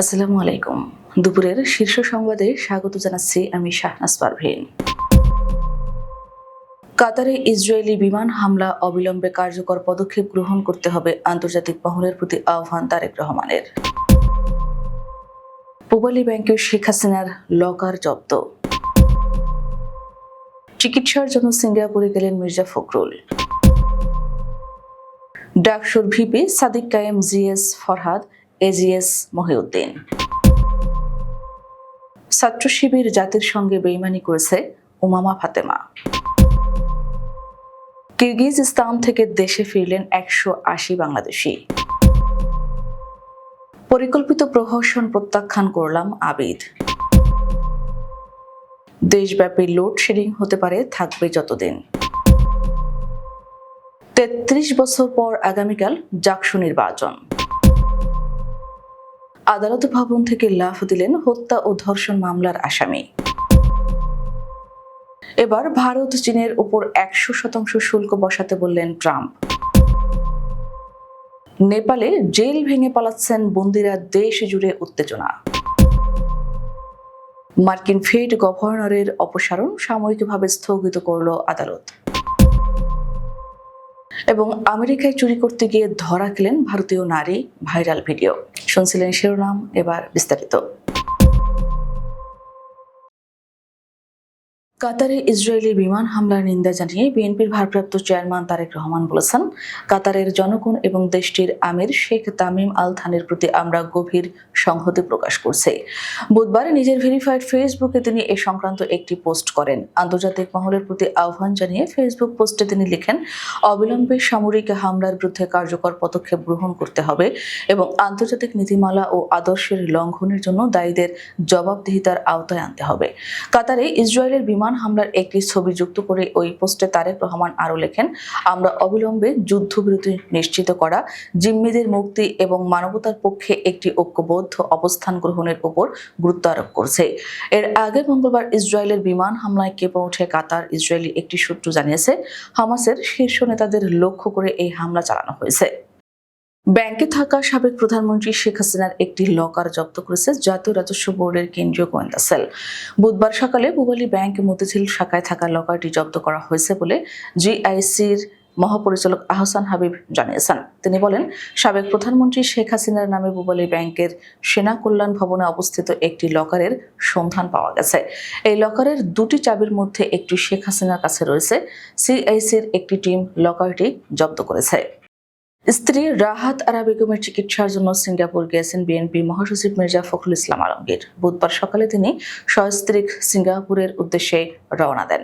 আসসালামু আলাইকুম। দুপুরের শীর্ষ সংবাদে স্বাগত জানাচ্ছি আমি শাহনাজ পারভীন। কাতারে ইসরায়েলি বিমান হামলা অবিলম্বে কার্যকর পদক্ষেপ গ্রহণ করতে হবে আন্তর্জাতিক মহলের প্রতি আহ্বান তারেক রহমানের। পূবালী ব্যাংকে শেখ হাসিনার লকার জব্দ। চিকিৎসার জন্য সিঙ্গাপুরে গেলেন মির্জা ফখরুল। ডাকসুর ভিপি সাদিক কায়েম জিএস ফরহাদ এজিএস মহিউদ্দিন। ছাত্র শিবির জাতির সঙ্গে বেইমানি করেছে উমামা ফাতেমা। কিরগিজস্তান থেকে দেশে ফিরলেন একশো আশি বাংলাদেশি। পরিকল্পিত প্রহসন প্রত্যাখ্যান করলাম আবিদ। দেশব্যাপী লোডশেডিং হতে পারে, থাকবে যতদিন। তেত্রিশ বছর পর আগামীকাল জাকসু নির্বাচন। আদালত ভবন থেকে লাফ দিলেন হত্যা ও ধর্ষণ মামলার আসামি। এবার ভারত চীনের উপর একশো শতাংশ শুল্ক বসাতে বললেন ট্রাম্প। নেপালে জেল ভেঙে পালাচ্ছেন বন্দিরা দেশ জুড়ে উত্তেজনা। মার্কিন ফেড গভর্নরের অপসারণ সাময়িকভাবে স্থগিত করল আদালত। এবং আমেরিকায় চুরি করতে গিয়ে ধরা খেলেন ভারতীয় নারী ভাইরাল ভিডিও। শুনছিলেন শিরোনাম, এবার বিস্তারিত। কাতারে ইসরায়েলি বিমান হামলার নিন্দা জানিয়ে বিএনপির ভারপ্রাপ্ত চেয়ারম্যান তারেক রহমান বলেছেন, কাতারের জনগণ এবং দেশটির আমির শেখ তামিম আল থানের প্রতি আমরা গভীর সংহতি প্রকাশ করছি। বুধবার নিজের ভেরিফাইড ফেসবুকে তিনি এ সংক্রান্ত একটি পোস্ট করেন। আন্তর্জাতিক মহলের প্রতি আহ্বান জানিয়ে ফেসবুক পোস্টে তিনি লিখেন, অবিলম্বে সামরিক হামলার বিরুদ্ধে কার্যকর পদক্ষেপ গ্রহণ করতে হবে এবং আন্তর্জাতিক নীতিমালা ও আদর্শের লঙ্ঘনের জন্য দায়ীদের জবাবদিহিতার আওতায় আনতে হবে। কাতারে ইসরায়েলের বিমান হামলার একটি ছবি যুক্ত করে ওই পোস্টে তারেক রহমান আরও লেখেন, আমরা অবিলম্বে যুদ্ধবিরতি নিশ্চিত করা, জিম্মিদের মুক্তি এবং মানবতার পক্ষে একটি ঐক্যবদ্ধ অবস্থান গ্রহণের উপর গুরুত্ব আরোপ করছে। এর আগে মঙ্গলবার ইসরায়েলের বিমান হামলায় কেঁপে ওঠে কাতার, ইসরায়েলি একটি সূত্র জানিয়েছে, হামাসের শীর্ষ নেতাদের লক্ষ্য করে এই হামলা চালানো হয়েছে। ব্যাংকে থাকা সাবেক প্রধানমন্ত্রী শেখ হাসিনার একটি লকার জব্দ করেছে জাতীয় রাজস্ব বোর্ডের কেন্দ্রীয় গোয়েন্দা সেল। বুধবার সকালে পুবালী ব্যাংক মতিঝিল শাখায় থাকা লকারটি জব্দ করা হয়েছে বলে জিআইসির মহাপরিচালক আহসান হাবিব জানিয়েছেন। তিনি বলেন, সাবেক প্রধানমন্ত্রী শেখ হাসিনার নামে পুবালী ব্যাংকের সেনা কল্যাণ ভবনে অবস্থিত একটি লকারের সন্ধান পাওয়া গেছে। এই লকারের দুটি চাবির মধ্যে একটি শেখ হাসিনার কাছে রয়েছে। সিআইসির একটি টিম লকারটি জব্দ করেছে। স্ত্রী রাহাত আরা বেগমের চিকিৎসার জন্য সিঙ্গাপুর গিয়েছেন বিএনপি মহাসচিব মির্জা ফখরুল ইসলাম আলমগীর। বুধবার সকালে তিনি সস্ত্রীক সিঙ্গাপুরের উদ্দেশ্যে রওনা দেন।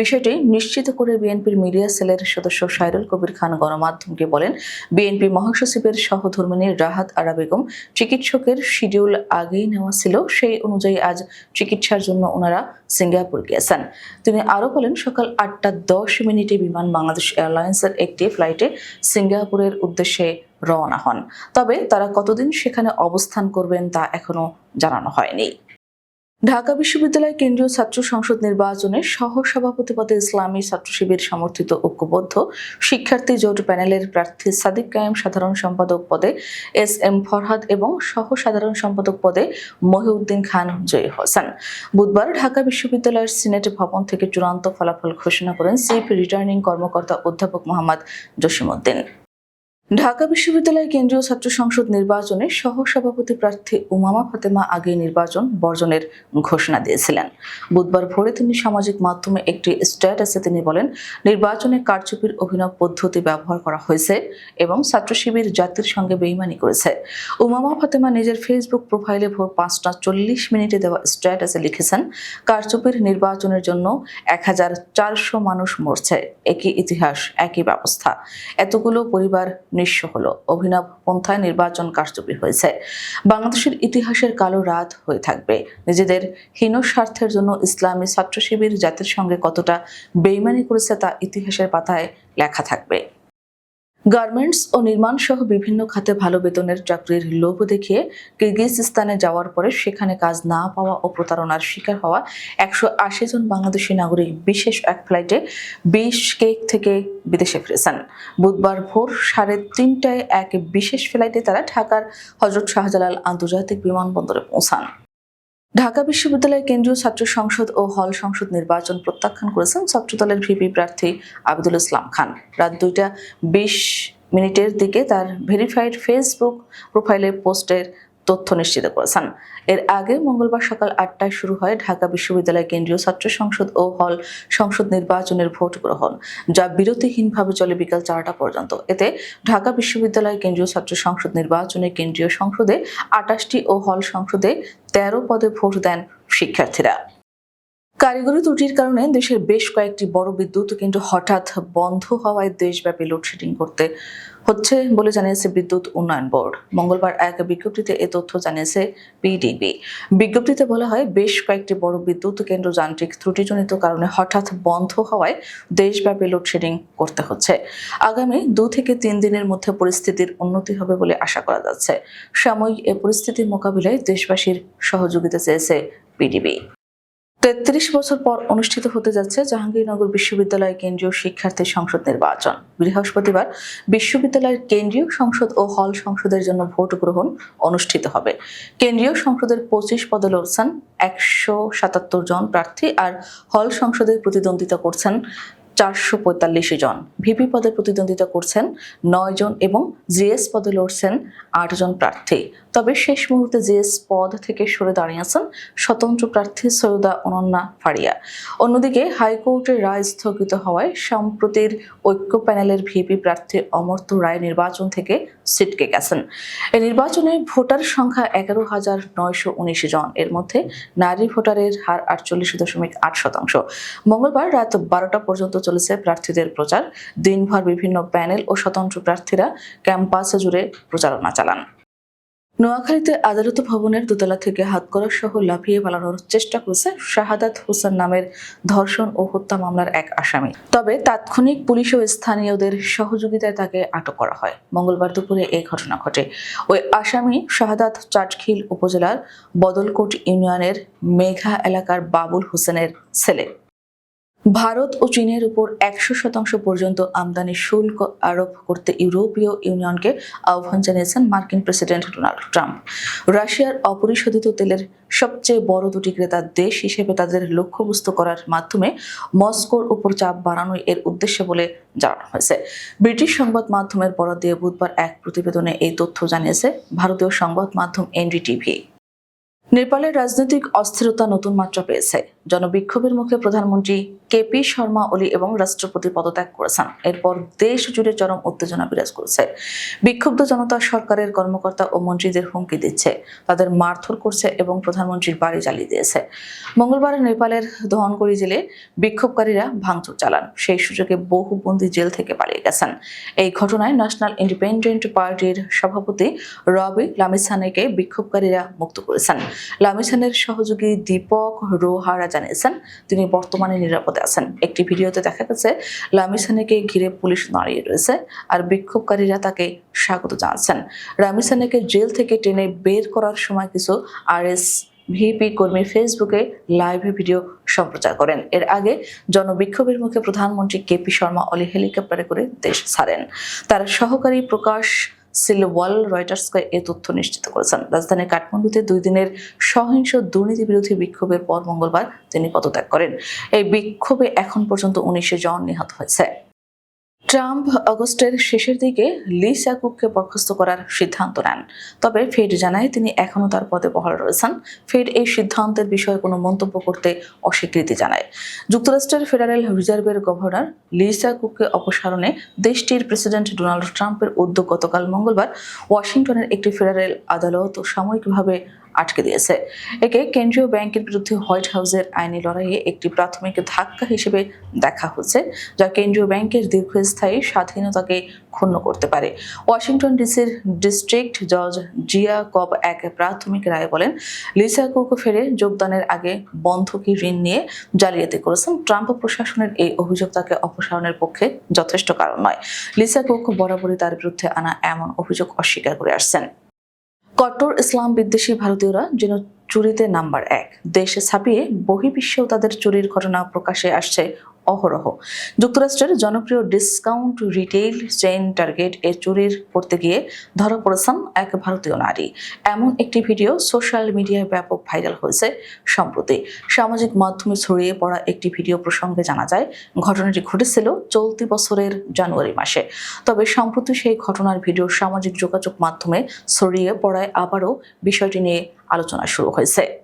বিষয়টি নিশ্চিত করে বিএনপির মিডিয়া সেলের সদস্য সাইরুল কবির খান গণমাধ্যমকে বলেন, বিএনপি মহাসচিবের সহধর্মিনী রাহাত আরা বেগম চিকিৎসকের শিডিউল আগেই নেওয়া ছিল, সেই অনুযায়ী আজ চিকিৎসার জন্য ওনারা সিঙ্গাপুর গিয়েছেন তিনি আরও বলেন, সকাল আটটা দশ মিনিটে বিমান বাংলাদেশ এয়ারলাইন্সের একটি ফ্লাইটে সিঙ্গাপুরের উদ্দেশ্যে রওনা হন। তবে তারা কতদিন সেখানে অবস্থান করবেন তা এখনও জানানো হয়নি। ঢাকা বিশ্ববিদ্যালয় কেন্দ্রীয় ছাত্র সংসদ নির্বাচনে সহ সভাপতি পদে ইসলামী ছাত্র শিবির সমর্থিত ঐক্যবদ্ধ শিক্ষার্থী জোট প্যানেলের প্রার্থী সাদিক কায়েম সাধারণ সম্পাদক পদে এস এম ফরহাদ এবং সহ সাধারণ সম্পাদক পদে মহিউদ্দিন খান জয়ী হোসেন বুধবার ঢাকা বিশ্ববিদ্যালয়ের সিনেট ভবন থেকে চূড়ান্ত ফলাফল ঘোষণা করেন চিফ রিটার্নিং কর্মকর্তা অধ্যাপক মোহাম্মদ জসিমউদ্দিন। ঢাকা বিশ্ববিদ্যালয় কেন্দ্রীয় ছাত্র সংসদ নির্বাচনে সহ সভাপতি প্রার্থী উমামা ফাতেমা আগে নির্বাচন বর্জনের ঘোষণা দিয়েছিলেন। বুধবার ভোরে তিনি সামাজিক মাধ্যমে একটি স্ট্যাটাসে তিনি বলেন, নির্বাচনে কারচুপির অভিনব পদ্ধতি ব্যবহার করা হয়েছে এবং ছাত্র শিবির জাতির সঙ্গে বেইমানি করেছে। উমামা ফাতেমা নিজের ফেসবুক প্রোফাইলে ভোর পাঁচটা চল্লিশ মিনিটে দেওয়া স্ট্যাটাসে লিখেছেন, কারচুপির নির্বাচনের জন্য এক হাজার চারশো মানুষ মরছে। একই ইতিহাস, একই ব্যবস্থা। এতগুলো পরিবার নিঃস্ব হলো। অভিনব পন্থায় নির্বাচন কারচুপি হয়েছে। বাংলাদেশের ইতিহাসের কালো রাত হয়ে থাকবে। নিজেদের হীন স্বার্থের জন্য ইসলামী ছাত্র শিবির জাতির সঙ্গে কতটা বেইমানি করেছে তা ইতিহাসের পাতায় লেখা থাকবে। গার্মেন্টস ও নির্মাণ সহ বিভিন্ন খাতে ভালো বেতনের চাকরির লোভ দেখিয়ে কিরগিজস্তানে যাওয়ার পরে সেখানে কাজ না পাওয়া ও প্রতারণার শিকার হওয়া একশো আশি জন বাংলাদেশি নাগরিক বিশেষ এক ফ্লাইটে বিশ কেক থেকে বিদেশে ফিরেছেন। বুধবার ভোর সাড়ে তিনটায় এক বিশেষ ফ্লাইটে তারা ঢাকার হজরত শাহজালাল আন্তর্জাতিক বিমানবন্দরে পৌঁছান। ঢাকা বিশ্ববিদ্যালয়ের কেন্দ্রীয় ছাত্র সংসদ ও হল সংসদ নির্বাচন প্রত্যাখ্যান করেছেন ছাত্রদলের ভিপি প্রার্থী আবদুল ইসলাম খান। রাত দুইটা বিশ মিনিটের দিকে তার ভেরিফাইড ফেসবুক প্রোফাইলে পোস্টের তথ্য নিশ্চিত করেছেন। এর আগে মঙ্গলবার সকাল আটটায় শুরু হয় ঢাকা বিশ্ববিদ্যালয় কেন্দ্রীয় ছাত্র সংসদ ও হল সংসদ নির্বাচনের ভোট গ্রহণ, যা বিরতিহীনভাবে চলে বিকাল চারটা পর্যন্ত। এতে ঢাকা বিশ্ববিদ্যালয় কেন্দ্রীয় ছাত্র সংসদ নির্বাচনে কেন্দ্রীয় সংসদে আটাশটি ও হল সংসদে তেরো পদে ভোট দেন শিক্ষার্থীরা। কারিগরি ত্রুটির কারণে দেশের বেশ কয়েকটি বড় বিদ্যুৎ কেন্দ্র হঠাৎ বন্ধ হওয়ায় দেশব্যাপী লোডশেডিং করতে হচ্ছে বলে জানিয়েছে বিদ্যুৎ উন্নয়ন বোর্ড। মঙ্গলবার এক বিজ্ঞপ্তিতে এ তথ্য জানিয়েছে পিডিবি বিজ্ঞপ্তিতে বলা হয়, বেশ কয়েকটি বড় বিদ্যুৎ কেন্দ্র যান্ত্রিক ত্রুটিজনিত কারণে হঠাৎ বন্ধ হওয়ায় দেশব্যাপী লোডশেডিং করতে হচ্ছে। আগামী দু থেকে তিন দিনের মধ্যে পরিস্থিতির উন্নতি হবে বলে আশা করা যাচ্ছে। সাময়িক এ পরিস্থিতির মোকাবিলায় দেশবাসীর সহযোগিতা চেয়েছে পিডিবি তেত্রিশ বছর পর অনুষ্ঠিত হতে যাচ্ছে জাহাঙ্গীরনগর বিশ্ববিদ্যালয় কেন্দ্রীয় শিক্ষার্থী সংসদ নির্বাচন। বৃহস্পতিবার বিশ্ববিদ্যালয়ের কেন্দ্রীয় সংসদ ও হল সংসদের জন্য ভোট গ্রহণ অনুষ্ঠিত হবে। কেন্দ্রীয় সংসদের পঁচিশ পদে লড়ছেন একশো সাতাত্তর জন প্রার্থী আর হল সংসদের প্রতিদ্বন্দ্বিতা করছেন চারশো পঁয়তাল্লিশ জন। ভিপি পদে প্রতিদ্বন্দ্বিতা করছেন নয় জন এবং জিএস পদে লড়ছেন আট জন প্রার্থী। তবে শেষ মুহূর্তে জিএস পদ থেকে সরে দাঁড়িয়েছেন স্বতন্ত্র প্রার্থী সৈয়দা অনন্যা ফারিয়া। অন্যদিকে হাইকোর্টের রায় স্থগিত হওয়ায় সম্প্রতির ঐক্য প্যানেলের ভিপি প্রার্থী অমর্ত্য রায় নির্বাচন থেকে ছিটকে গেছেন। এই নির্বাচনে ভোটার সংখ্যা এগারো হাজার নয়শো উনিশ জন। এর মধ্যে নারী ভোটারের হার আটচল্লিশ দশমিক আট শতাংশ। মঙ্গলবার রাত বারোটা পর্যন্ত চলেছে প্রার্থীদের প্রচার। দিনভর বিভিন্ন প্যানেল ও স্বতন্ত্র প্রার্থীরা ক্যাম্পাসে জুড়ে প্রচারণা চালান। নোয়াখালীতে আদালত ভবনের দোতলা থেকে হাতকড়া সহ লাফিয়ে পালানোর চেষ্টা করেছে শাহাদাত হোসেন নামের ধর্ষণ ও হত্যা মামলার এক আসামি। তবে তাৎক্ষণিক পুলিশ ও স্থানীয়দের সহযোগিতায় তাকে আটক করা হয়। মঙ্গলবার দুপুরে এই ঘটনা ঘটে। ওই আসামি শাহাদাত চাটখিল উপজেলার বদলকোট ইউনিয়নের মেঘা এলাকার বাবুল হোসেনের ছেলে। ভারত ও চীনের উপর একশো শতাংশ পর্যন্ত আমদানি শুল্ক আরোপ করতে ইউরোপীয় ইউনিয়নকে আহ্বান জানিয়েছেন মার্কিন প্রেসিডেন্ট ডোনাল্ড ট্রাম্প। রাশিয়ার অপরিশোধিত তেলের সবচেয়ে বড় দুটি ক্রেতা দেশ হিসেবে তাদের লক্ষ্যবস্তু করার মাধ্যমে মস্কোর উপর চাপ বাড়ানোই এর উদ্দেশ্য বলে জানানো হয়েছে। ব্রিটিশ সংবাদ মাধ্যমের বরাদ দিয়ে বুধবার এক প্রতিবেদনে এই তথ্য জানিয়েছে ভারতীয় সংবাদ মাধ্যম এনডিটিভি। নেপালের রাজনৈতিক অস্থিরতা নতুন মাত্রা পেয়েছে। জনবিক্ষোভের মুখে প্রধানমন্ত্রী কেপি শর্মা ওলি এবং রাষ্ট্রপতি পদত্যাগ করেছেন। এরপর দেশ জুড়ে চরম উত্তেজনা বিরাজ করেছে। বিক্ষুব্ধ জনতা সরকারের কর্মকর্তা ও মন্ত্রীদের হুমকি দিচ্ছে। তাদের মারধর করছে এবং প্রধানমন্ত্রীর বাড়ি জ্বালিয়ে দিয়েছে। মঙ্গলবার নেপালের ধনগড়ি জেলে বিক্ষোভকারীরা ভাঙচুর চালান। সেই সুযোগে বহু বন্দী জেল থেকে পালিয়ে গেছেন। এই ঘটনায় ন্যাশনাল ইন্ডিপেন্ডেন্ট পার্টির সভাপতি রবি লামিসানেকে বিক্ষোভকারীরা মুক্ত করেছেন। লামিসানের সহযোগী দীপক রোহারা জানিয়েছেন, তিনি বর্তমানে নিরাপদে আছেন। একটি ভিডিওতে দেখা গেছে, লামিসানেকে ঘিরে পুলিশ দাঁড়িয়ে রয়েছে আর বিক্ষোভকারীরা তাকে স্বাগত জানাচ্ছেন। লামিসানেকে জেল থেকে টেনে বের করার সময় কিছু আরএস ভিপি কর্মী ফেসবুকে লাইভে ভিডিও সম্প্রচার করেন। এর আগে জনবিক্ষোভের মুখে প্রধানমন্ত্রী কেপি শর্মা অলি হেলিকপ্টারে করে দেশ ছাড়েন। তার সহকারী প্রকাশ সিলওয়াল রয়টার্সকে এ তথ্য নিশ্চিত করেছেন। রাজধানীর কাঠমান্ডুতে দুই দিনের সহিংস দুর্নীতি বিরোধী বিক্ষোভের পর মঙ্গলবার তিনি পদত্যাগ করেন। এই বিক্ষোভে এখন পর্যন্ত উনিশে জন নিহত হয়েছে। ট্রাম্প আগস্টের শেষের দিকে লিসা কুককে বরখাস্ত করার সিদ্ধান্ত নেন। তবে ফেড জানায় তিনি এখনও তার পদে বহাল রয়েছেন। ফেড এই সিদ্ধান্তের বিষয়ে কোনো মন্তব্য করতে অস্বীকৃতি জানায়। যুক্তরাষ্ট্রের ফেডারেল রিজার্ভের গভর্নর লিসা কুককে অপসারণে দেশটির প্রেসিডেন্ট ডোনাল্ড ট্রাম্পের উদ্যোগ গতকাল মঙ্গলবার ওয়াশিংটনের একটি ফেডারেল আদালত সাময়িকভাবে আটকে দিয়েছে। একে কেন্দ্রীয় ব্যাংকের বিরুদ্ধে হোয়াইট হাউসের আইনি লড়াইয়ে একটি প্রাথমিক ধাক্কা হিসেবে দেখা হচ্ছে, যা কেন্দ্রীয় ব্যাংকের দীর্ঘস্থায়ী স্বাধীনতাকে ক্ষুণ্ণ করতে পারে। ওয়াশিংটন ডিসির ডিস্ট্রিক্ট জজ জিয়া কব এক প্রাথমিক রায় বলেন, লিসা কুক ফেরে যোগদানের আগে বন্ধকি ঋণ নিয়ে জালিয়াতি করেছেন। ট্রাম্প প্রশাসনের এই অভিযোগ তাকে অপসারণের পক্ষে যথেষ্ট কারণ নয়। লিসা কুক বরাবরই তার বিরুদ্ধে আনা এমন অভিযোগ অস্বীকার করে আসছেন। কট্টর ইসলাম বিদ্বেষী ভারতীয়রা যেন চুরিতে নাম্বার এক। দেশে ছাপিয়ে বহির্বিশ্বেও তাদের চুরির ঘটনা প্রকাশে আসছে অহরহ। যুক্তরাষ্ট্রের জনপ্রিয় ডিসকাউন্ট রিটেইল চেইন টার্গেট এ চুরির করতে গিয়ে ধরা পড়েছেন এক ভারতীয় নারী। এমন একটি ভিডিও সোশ্যাল মিডিয়ায় ব্যাপক ভাইরাল হয়েছে সম্প্রতি। সামাজিক মাধ্যমে ছড়িয়ে পড়া একটি ভিডিও প্রসঙ্গে জানা যায়, ঘটনাটি ঘটেছিল চলতি বছরের জানুয়ারি মাসে। তবে সম্প্রতি সেই ঘটনার ভিডিও সামাজিক যোগাযোগ মাধ্যমে ছড়িয়ে পড়ায় আবারও বিষয়টি নিয়ে আলোচনা শুরু হয়েছে।